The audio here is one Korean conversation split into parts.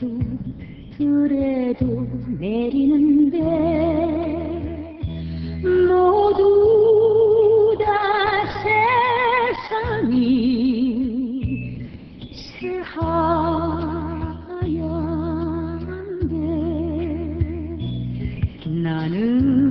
산에도 들에도 내리는데 모두 다 세상이 새하얀데 나는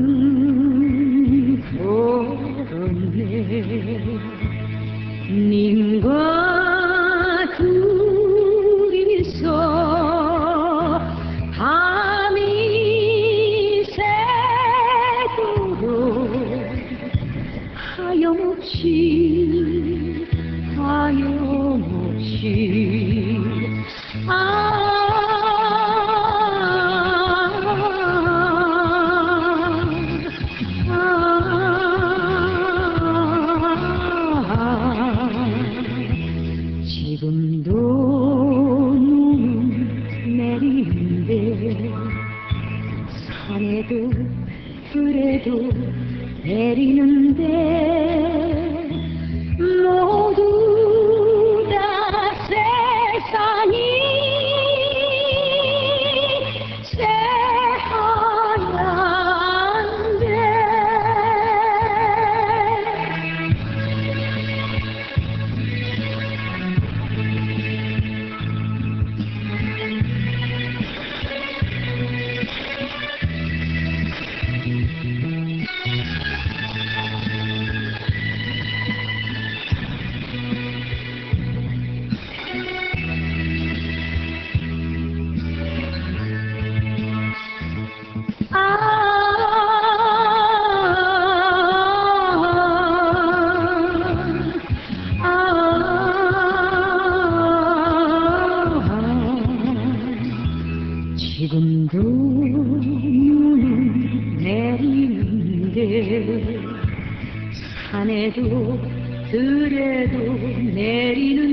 지금도 눈은 내리는데 산에도 들에도 내리는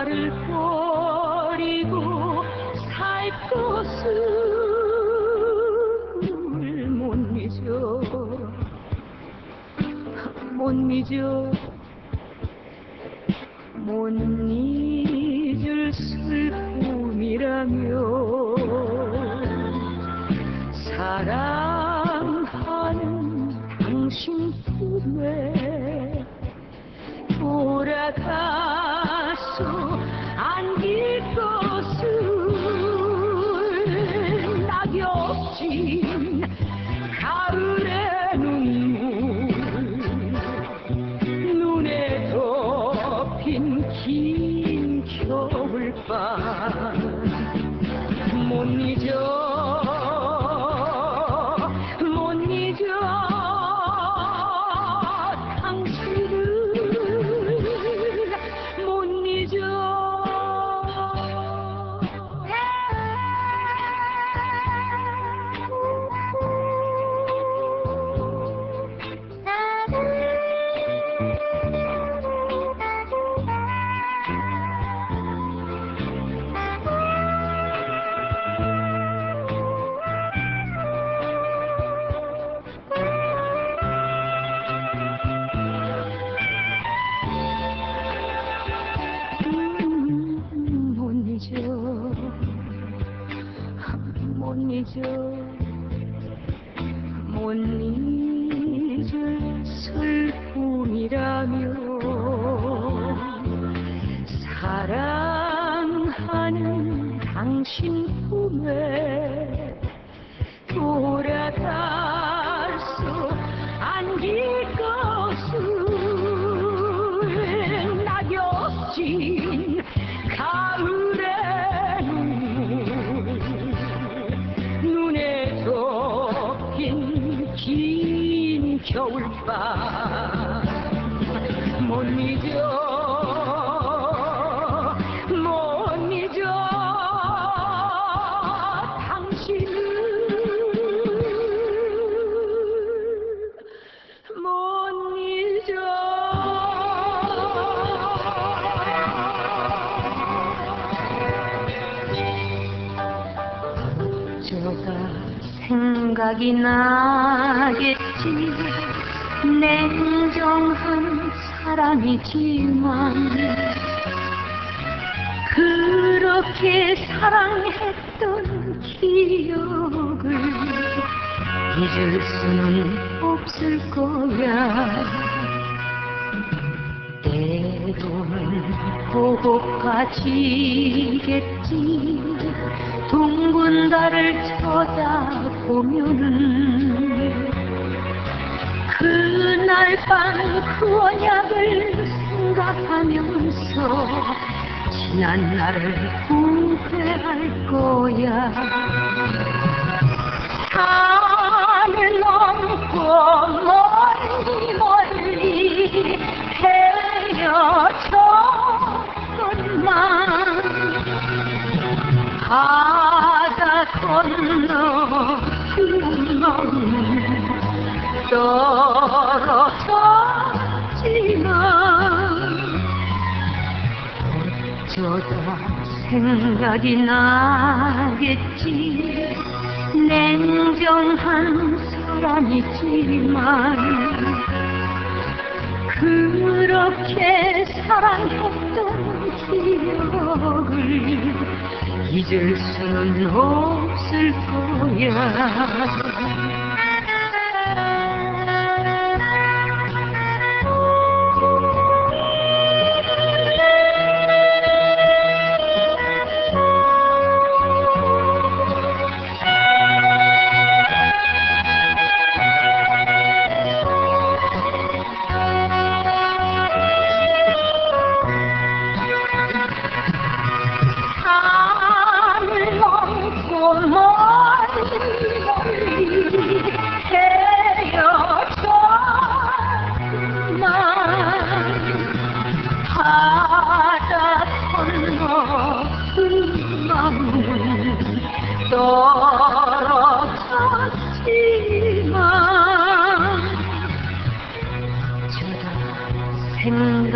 나를 버리고 살 것을 못 잊어. 못 잊어. 못 잊을 슬픔이라며 사랑하는 당신 품에 돌아가 and you. 못 잊어 못 잊을 슬픔이라며 사랑하는 당신 품에 돌아가 밤. 못 잊어 못 잊어. 당신을 못 잊어. 생각이 나겠지 냉정한 사랑이지만. 그렇게 사랑했던 기억을 잊을 수는 없을 거야. 때로는 보고파지겠지. 둥근 달을 쳐다보면은 그날 밤그 언약을 생각하면서 지난 날을 후회할 거야. 산을 넘고 멀리 멀리 헤어졌건만 바다 건너 떨어졌지만 어쩌다 생각이 나겠지. 냉정한 사람이지만 그렇게 사랑했던 기억을 잊을 수는 없을 거야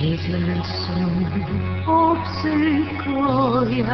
잊을 수는 없을 거야